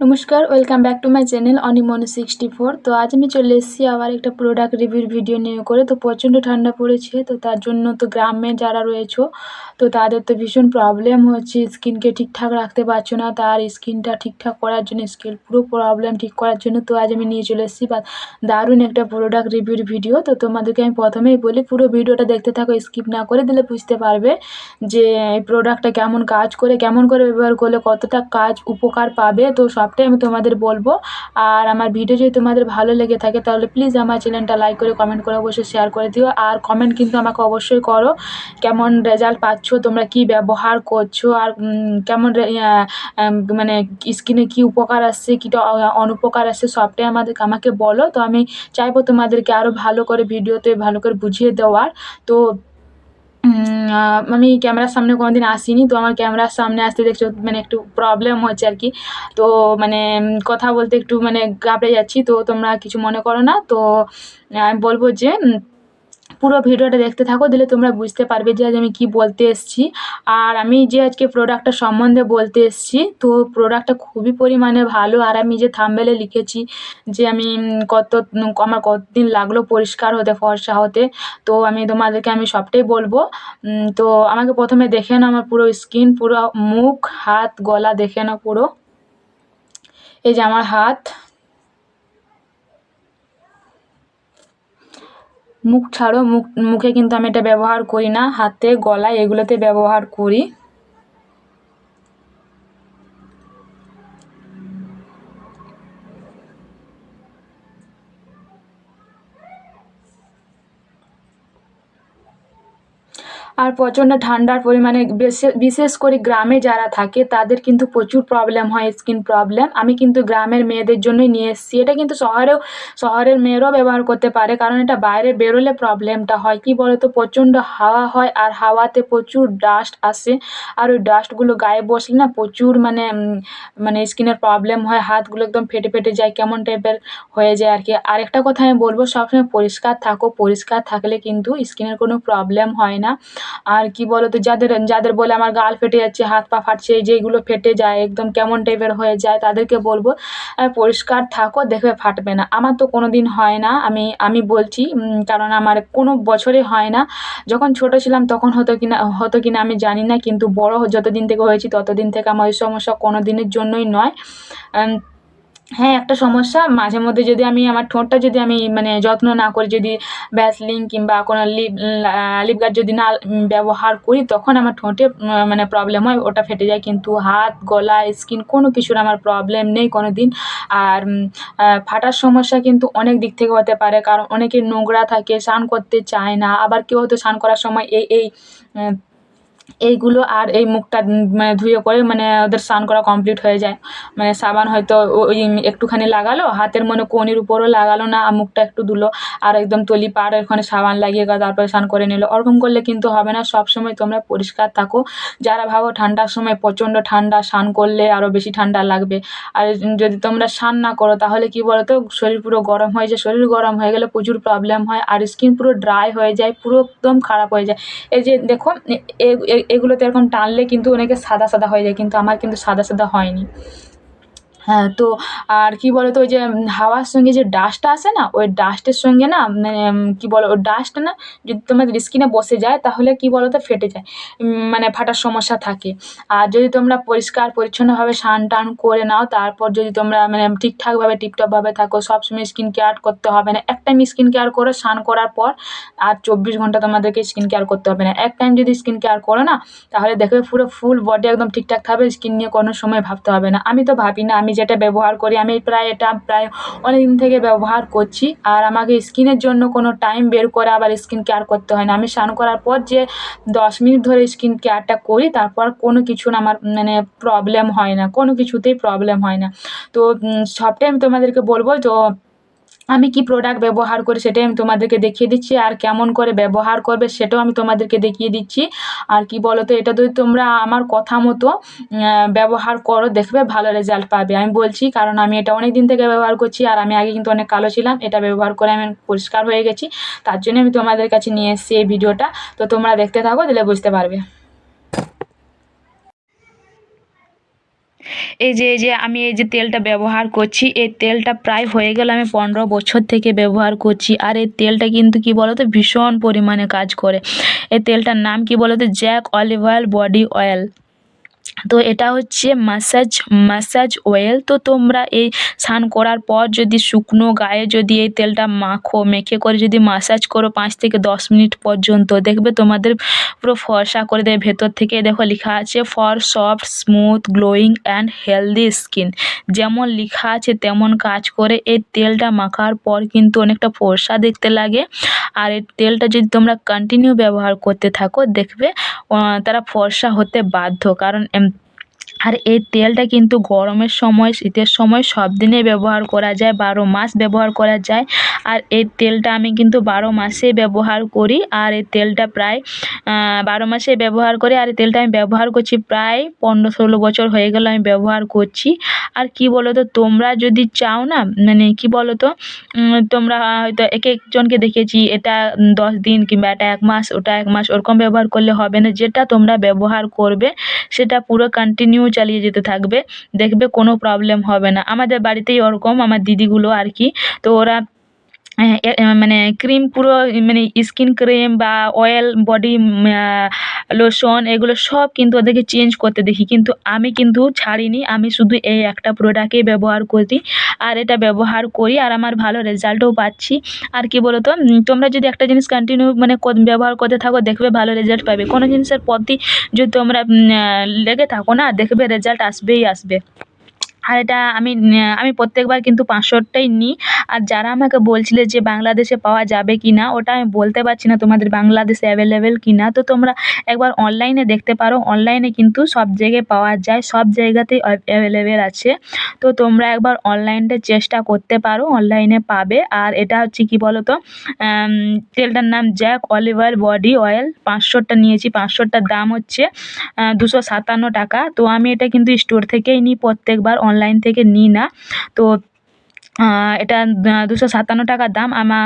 নমস্কার welcome back to my channel Animoni sixty four তো আজ আমি চলে এসেছি আবার একটা প্রোডাক্ট রিভিউর ভিডিও নিয়ে করে। তো প্রচণ্ড ঠান্ডা পড়েছে, তো তার জন্য তো গ্রামে যারা রয়েছে, তো তাদের তো ভীষণ প্রবলেম হচ্ছে। স্কিনকে ঠিকঠাক রাখতে পারছ না, তার স্কিনটা ঠিকঠাক করার জন্য স্কিন পুরো প্রবলেম ঠিক করার জন্য তো আজ আমি নিয়ে চলে এসেছি। বা দারুণ একটা প্রোডাক্ট রিভিউর ভিডিও তো তোমাদেরকে আমি প্রথমেই বলি, পুরো ভিডিওটা দেখতে থাকো স্কিপ না করে দিলে বুঝতে পারবে যে এই প্রোডাক্টটা কেমন কাজ করে, কেমন করে ব্যবহার করলে কতটা কাজ উপকার পাবে। তো সবটাই আমি তোমাদের বলব। আর আমার ভিডিও যদি তোমাদের ভালো লেগে থাকে, তাহলে প্লিজ আমার চ্যানেলটা লাইক করে কমেন্ট করে অবশ্যই শেয়ার করে দিও। আর কমেন্ট কিন্তু আমাকে অবশ্যই করো, কেমন রেজাল্ট পাচ্ছ, তোমরা কি ব্যবহার করছ, আর কেমন মানে স্কিনে কি উপকার আসছে কীটা অনুপকার আসছে, সবটাই আমাদের, আমাকে বলো। তো আমি চাইব তোমাদেরকে আরও ভালো করে ভিডিওতে ভালো করে বুঝিয়ে দেওয়ার। তো আমি ক্যামেরার সামনে কোনো দিন আসিনি, তো আমার ক্যামেরার সামনে আসতে দেখছ মানে একটু প্রবলেম হচ্ছে আর কি। তো মানে কথা বলতে একটু মানে ঘাবড়ে যাচ্ছি, তো তোমরা কিছু মনে করো না। তো আমি বলব যে পুরো ভিডিওটা দেখতে থাকো, দিলে তোমরা বুঝতে পারবে যে আজ আমি কি বলতে এসেছি। আর আমি যে আজকে প্রোডাক্টটা সম্বন্ধে বলতে এসেছি, তো প্রোডাক্টটা খুবই পরিমাণে ভালো। আর আমি যে থাম্বেলে লিখেছি যে আমি কত, আমার কতদিন লাগল পরিষ্কার হতে, ফর্সা হতে, তো আমি তোমাদেরকে আমি সবটাই বলব। তো আমাকে প্রথমে দেখে নাও আমার পুরো স্কিন পুরো মুখ, হাত, গলা দেখে নাও পুরো। এই যে আমার হাত। মুখ ছাড়ো, মুখ, মুখে কিন্তু আমি এটা ব্যবহার করি না। হাতে, গলায় এগুলোতে ব্যবহার করি। আর প্রচণ্ড ঠান্ডার পরিমাণে বেশে- বিশেষ করে গ্রামে যারা থাকে, তাদের কিন্তু প্রচুর প্রবলেম হয় স্কিন প্রবলেম আমি কিন্তু গ্রামের মেয়েদের জন্যই নিয়ে এসেছি। এটা কিন্তু শহরেও, শহরের মেয়েরাও ব্যবহার করতে পারে, কারণ এটা বাইরে বেরোলে প্রবলেমটা হয়। কী বলো তো প্রচণ্ড হাওয়া হয় আর হাওয়াতে প্রচুর ডাস্ট আসে। আর ওই ডাস্টগুলো গায়ে বসলে না প্রচুর মানে মানে স্কিনের প্রবলেম হয়। হাতগুলো একদম ফেটে ফেটে যায়, কেমন টাইপের হয়ে যায় আর কি। আরেকটা কথা আমি বলব, সবসময় পরিষ্কার থাকো। পরিষ্কার থাকলে কিন্তু স্কিনের কোনো প্রবলেম হয় না। আর কি বলো তো যাদের যাদের বলে আমার গাল ফেটে যাচ্ছে, হাত পা ফাটছে যেইগুলো ফেটে যায়, একদম কেমন টাইপের হয়ে যায়, তাদেরকে বলব পরিষ্কার থাকো, দেখবে ফাটবে না। আমার তো কোনো দিন হয় না, আমি আমি বলছি কারণ আমার কোনো বছরে হয় না। যখন ছোট ছিলাম তখন হতো কিনা হতো কিনা আমি জানি না, কিন্তু বড় যতদিন থেকে হয়েছি, ততদিন থেকে আমার ওই সমস্যা কোনো দিনের জন্যই নয়। হ্যাঁ একটা সমস্যা। মাঝে মধ্যে যদি আমি আমার ঠোঁটটা যদি আমি মানে যত্ন না করি, যদি ভ্যাসলিন কিংবা কোনো লিপ লিপ গার্ড যদি না ব্যবহার করি, তখন আমার ঠোঁটে মানে প্রবলেম হয়, ওটা ফেটে যায়। কিন্তু হাত, গলা স্কিন কোনো কিছুর আমার প্রবলেম নেই কোনো দিন আর ফাটার সমস্যা কিন্তু অনেক দিক থেকে হতে পারে। কারণ অনেকে নোংরা থাকে, স্নান করতে চায় না। আবার কেউ হয়তো স্নান করার সময় এই এই এইগুলো আর এই মুখটা মানে ধুয়ে করে মানে ওদের স্নান করা কমপ্লিট হয়ে যায়। মানে সাবান হয়তো ওই একটুখানি লাগালো, হাতের মনে কোনির উপরও লাগালো না, আর মুখটা একটু ধুলো, আর একদম তলি পাড় ওখানে সাবান লাগিয়ে তারপরে স্নান করে নিল। ওরকম করলে কিন্তু হবে না সব সময় তোমরা পরিষ্কার থাকো। যারা ভাবো ঠান্ডার সময় প্রচণ্ড ঠান্ডা, স্নান করলে আরও বেশি ঠান্ডা লাগবে। আর যদি তোমরা স্নান না করো, তাহলে কি বলো তো শরীর পুরো গরম হয়ে যায়, শরীর গরম হয়ে গেলে প্রচুর প্রবলেম হয়, আর স্কিন পুরো ড্রাই হয়ে যায়, পুরো একদম খারাপ হয়ে যায়। এই যে দেখো, এ- এগুলোতে এরকম টানলে কিন্তু অনেকে সাদা সাদা হয়ে যায়, কিন্তু আমার কিন্তু সাদা সাদা হয়নি। হ্যাঁ তো আর কি বলো তো ওই যে হাওয়ার সঙ্গে যে ডাস্টটা আসে না, ওই ডাস্টের সঙ্গে না মানে কি বলো ওই ডাস্ট না, যদি তোমাদের স্কিনে বসে যায়, তাহলে কি বলো তো ফেটে যায় মানে ফাটার সমস্যা থাকে। আর যদি তোমরা পরিষ্কার, পরিচ্ছন্নভাবে স্নান টান করে নাও, তারপর যদি তোমরা মানে ঠিকঠাকভাবে টিপটপভাবে থাকো, সবসময় স্কিন কেয়ার করতে হবে না। এক টাইম স্কিন কেয়ার করো, স্নান করার পর আর চব্বিশ ঘণ্টা তোমাদেরকে স্কিন কেয়ার করতে হবে না। এক টাইম যদি স্কিন কেয়ার করো না, তাহলে দেখবে পুরো ফুল বডি একদম ঠিকঠাক থাকবে স্কিন নিয়ে কোনো সময় ভাবতে হবে না। আমি তো ভাবি না, আমি যেটা ব্যবহার করি, আমি প্রায় এটা প্রায় অনেক দিন থেকে ব্যবহার করছি। আর আমাকে স্কিনের জন্য কোনো টাইম বের করে আবার স্কিন কেয়ার করতে হয় না। আমি স্নান করার পর যে দশ মিনিট ধরে স্কিন কেয়ারটা করি, তারপর কোনো কিছু না আমার মানে প্রবলেম হয় না, কোনো কিছুতেই প্রবলেম হয় না। তো সবটাই আমি তোমাদেরকে বলব তো আমি কি প্রোডাক্ট ব্যবহার করি সেটাই আমি তোমাদেরকে দেখিয়ে দিচ্ছি, আর কেমন করে ব্যবহার করবে সেটাও আমি তোমাদেরকে দেখিয়ে দিচ্ছি। আর কি বলো তো এটা যদি তোমরা আমার কথা মতো ব্যবহার করো, দেখবে ভালো রেজাল্ট পাবে। আমি বলছি, কারণ আমি এটা অনেক দিন থেকে ব্যবহার করছি, আর আমি আগে কিন্তু অনেক কালো ছিলাম, এটা ব্যবহার করে আমি পরিষ্কার হয়ে গেছি। তার জন্য আমি তোমাদের কাছে নিয়ে এসেছি এই ভিডিওটা। তো তোমরা দেখতে থাকো, দিলে বুঝতে পারবে। এই যে এই যে আমি এই যে তেলটা ব্যবহার করছি, এই তেলটা প্রায় হয়ে গেল আমি পনেরো বছর থেকে ব্যবহার করছি। আর এই তেলটা কিন্তু কি বলতো, ভীষণ পরিমাণে কাজ করে। এই তেলটার নাম কি বলতো, Jack olive oil body oil. তো এটা হচ্ছে মাসাজ মাসাজ অয়েল তো তোমরা এই স্নান করার পর যদি শুকনো গায়ে যদি এই তেলটা মাখো, মেখে করে যদি মাসাজ করো পাঁচ থেকে দশ মিনিট পর্যন্ত, দেখবে তোমাদের পুরো ফর্সা করে দেবে। ভেতর থেকে দেখো লেখা আছে for soft smooth glowing and healthy skin যেমন লেখা আছে তেমন কাজ করে এই তেলটা মাখার পর কিন্তু অনেকটা ফর্সা দেখতে লাগে। আর এই তেলটা যদি তোমরা কন্টিনিউ ব্যবহার করতে থাকো, দেখবে তারা ফর্সা হতে বাধ্য। কারণ আর এই তেলটা কিন্তু গরমের সময়, শীতের সময় সব দিনে ব্যবহার করা যায়, বারো মাস ব্যবহার করা যায়। আর এই তেলটা আমি কিন্তু বারো মাসে ব্যবহার করি, আর এই তেলটা প্রায় বারো মাসে ব্যবহার করি, আর এই তেলটা আমি ব্যবহার করছি প্রায় পনেরো ষোলো বছর হয়ে গেল আমি ব্যবহার করছি। আর কি বলো তো তোমরা যদি চাও না মানে কি বলো তো তোমরা হয়তো এক একজনকে দেখেছি, এটা দশ দিন কিংবা এটা এক মাস, ওটা এক মাস, ওরকম ব্যবহার করলে হবে না। যেটা তোমরা ব্যবহার করবে, সেটা পুরো কন্টিনিউ চালিয়ে যেতে থাকবে, দেখবে কোনো প্রবলেম হবে না। আমাদের বাড়িতেই ওরকম, আমার দিদিগুলো আর কি। তো ওরা মানে ক্রিম পুরো মানে স্কিন ক্রিম বা অয়েল বডি লোশন এগুলো সব কিন্তু ওদেরকে চেঞ্জ করতে দেখি। কিন্তু আমি কিন্তু ছাড়িনি, আমি শুধু এই একটা প্রোডাক্টই ব্যবহার করি আর এটা ব্যবহার করি আর আমার ভালো রেজাল্টও পাচ্ছি। আর কি বলো তো তোমরা যদি একটা জিনিস কন্টিনিউ মানে ব্যবহার করতে থাকো, দেখবে ভালো রেজাল্ট পাবে। কোনো জিনিসের প্রতি যদি তোমরা লেগে থাকো না, দেখবে রেজাল্ট আসবেই আসবে। আর এটা আমি আমি প্রত্যেকবার কিন্তু পাঁচশোরটাই নিই। আর যারা আমাকে বলছিলে যে বাংলাদেশে পাওয়া যাবে কি না ওটা আমি বলতে পারছি না তোমাদের বাংলাদেশে অ্যাভেলেবেল কি না তো তোমরা একবার অনলাইনে দেখতে পারো অনলাইনে কিন্তু সব জায়গায় পাওয়া যায়, সব জায়গাতেই অ্যাভেলেবেল আছে। তো তোমরা একবার অনলাইনটা চেষ্টা করতে পারো অনলাইনে পাবে। আর এটা হচ্ছে কি বলো তো তেলটার নাম Jack olive oil body oil পাঁচশোটা নিয়েছি পাঁচশোটার দাম হচ্ছে দুশো সাতান্ন টাকা। তো আমি এটা কিন্তু স্টোর থেকেই নিই প্রত্যেকবার অনলাইন অনলাইন থেকে নিই না। তো এটা দুশো সাতান্ন টাকা দাম। আমা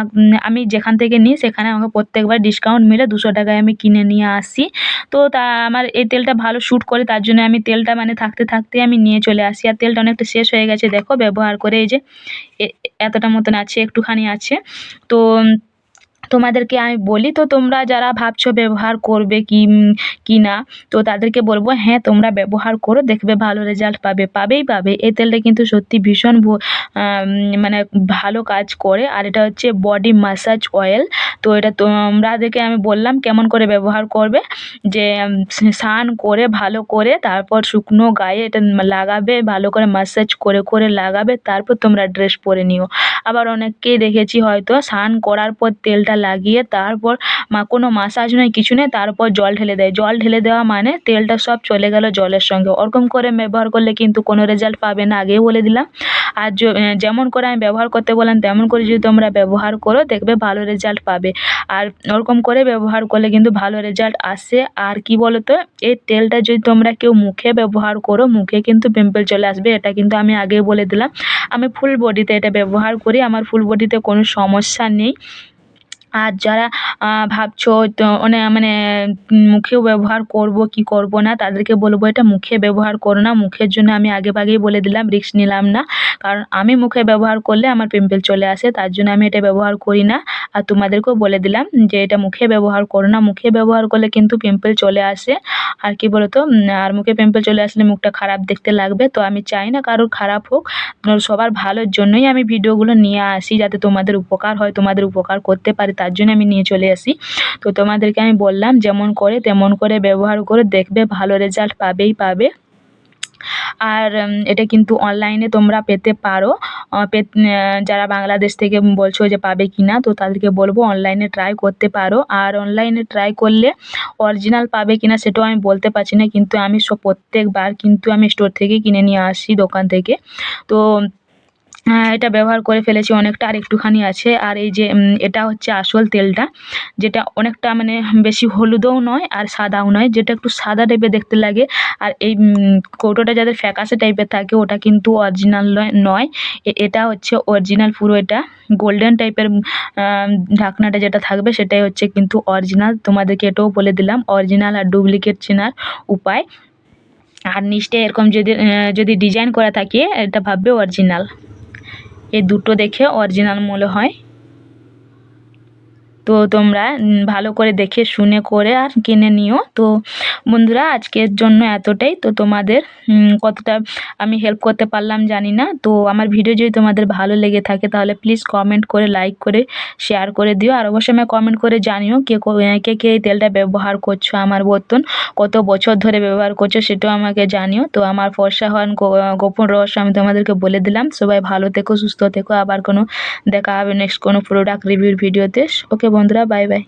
আমি যেখান থেকে নিই সেখানে আমাকে প্রত্যেকবার ডিসকাউন্ট মিলে দুশো টাকায় আমি কিনে নিয়ে আসি। তো তা, আমার এই তেলটা ভালো শ্যুট করে, তার জন্য আমি তেলটা মানে থাকতে থাকতে আমি নিয়ে চলে আসি। আর তেলটা অনেকটা শেষ হয়ে গেছে, দেখো, ব্যবহার করে এই যে এতটা মতন আছে, একটুখানি আছে। তো তোমাদেরকে আমি বলি, তো তোমরা যারা ভাবছ ব্যবহার করবে কি কি না তো তাদেরকে বলব হ্যাঁ তোমরা ব্যবহার করো, দেখবে ভালো রেজাল্ট পাবে। পাবেই পাবে। এই তেলটা কিন্তু সত্যি ভীষণ মানে ভালো কাজ করে। আর এটা হচ্ছে বডি মাসাজ অয়েল তো এটা তোমরাদেরকে আমি বললাম কেমন করে ব্যবহার করবে। যে স্নান করে, ভালো করে, তারপর শুকনো গায়ে এটা লাগাবে, ভালো করে মাসাজ করে করে লাগাবে, তারপর তোমরা ড্রেস পরে নিও। আবার অনেককেই দেখেছি হয়তো স্নান করার পর তেলটা লাগিয়ে তারপর মা, কোনো মাসাজ নয় কিছু নেই, তারপর জল ঢেলে দেয়। জল ঢেলে দেওয়া মানে তেলটা সব চলে গেল জলের সঙ্গে। ওরকম করে ব্যবহার করলে কিন্তু কোনো রেজাল্ট পাবে না। আগেই বলে দিলাম আর যেমন করে আমি ব্যবহার করতে বললাম, তেমন করে যদি তোমরা ব্যবহার করো, দেখবে ভালো রেজাল্ট পাবে। আর ওরকম করে ব্যবহার করলে কিন্তু ভালো রেজাল্ট আসে। আর কি বলো তো এই তেলটা যদি তোমরা কেউ মুখে ব্যবহার করো, মুখে কিন্তু পিম্পল চলে আসবে, এটা কিন্তু আমি আগেই বলে দিলাম। আমি ফুল বডিতে এটা ব্যবহার করি, আমার ফুল বডিতে কোনো সমস্যা নেই। আর যারা ভাবছ তো মানে মুখেও ব্যবহার করব, কি করব না, তাদেরকে বলব এটা মুখে ব্যবহার করো না, মুখের জন্য আমি আগেভাগেই বলে দিলাম, রিস্ক নিলাম না, কারণ আমি মুখে ব্যবহার করলে আমার পিম্পল চলে আসে, তার জন্য আমি এটা ব্যবহার করি না, আর তোমাদেরকেও বলে দিলাম যে এটা মুখে ব্যবহার করো না, মুখে ব্যবহার করলে কিন্তু পিম্পল চলে আসে, আর কি বলতো আর মুখে পিম্পল চলে আসলে মুখটা খারাপ দেখতে লাগবে, তো আমি চাই না কারোর খারাপ হোক সবার ভালোর জন্যই আমি ভিডিওগুলো নিয়ে আসি, যাতে তোমাদের উপকার হয়, তোমাদের উপকার করতে পারি তার জন্য আমি নিয়ে চলে আসি। তো তোমাদেরকে আমি বললাম, যেমন করে তেমন করে ব্যবহার করে দেখবে ভালো রেজাল্ট পাবেই পাবে। আর এটা কিন্তু অনলাইনে তোমরা পেতে পারো। যারা বাংলাদেশ থেকে বলছো যে পাবে কি না তো তাদেরকে বলব অনলাইনে ট্রাই করতে পারো। আর অনলাইনে ট্রাই করলে অরিজিনাল পাবে কি না সেটাও আমি বলতে পারছি না, কিন্তু আমি সব প্রত্যেকবার কিন্তু আমি স্টোর থেকে কিনে নিয়ে আসি দোকান থেকে। তো এটা ব্যবহার করে ফেলেছি অনেকটা, আর একটুখানি আছে। আর এই যে এটা হচ্ছে আসল তেলটা, যেটা অনেকটা মানে বেশি হলুদও নয় আর সাদাও নয়, যেটা একটু সাদা টাইপের দেখতে লাগে। আর এই কৌটোটা যাদের ফ্যাকাশে টাইপের থাকে, ওটা কিন্তু অরিজিনাল নয় এটা হচ্ছে অরিজিনাল পুরো এটা গোল্ডেন টাইপের ঢাকনাটা যেটা থাকবে, সেটাই হচ্ছে কিন্তু অরিজিনাল তোমাদেরকে এটাও বলে দিলাম অরিজিনাল আর ডুপ্লিকেট চেনার উপায়। আর নিচটা এরকম যদি যদি ডিজাইন করা থাকে, এটা ভাববে অরিজিনাল এই দুটো দেখে অরিজিনাল মনে হয়। তো তোমরা ভালো করে দেখে, শুনে করে আর কিনে নিও। তো বন্ধুরা, আজকের জন্য এতটাই। তো তোমাদের কতটা আমি হেল্প করতে পারলাম জানি না। তো আমার ভিডিও যদি তোমাদের ভালো লেগে থাকে, তাহলে প্লিজ কমেন্ট করে লাইক করে শেয়ার করে দিও। আর অবশ্যই আমি কমেন্ট করে জানিও কে কে কে এই তেলটা ব্যবহার করছ, আমার বর্তন। কত বছর ধরে ব্যবহার করছ সেটাও আমাকে জানিও। তো আমার ফর্সা হওয়ার গোপন রহস্য আমি তোমাদেরকে বলে দিলাম। সবাই ভালো থেকো, সুস্থ থেকো। আবার কোনো দেখা হবে নেক্সট কোনো প্রোডাক্ট রিভিউর ভিডিওতে ওকে गोंधरा बाय बाय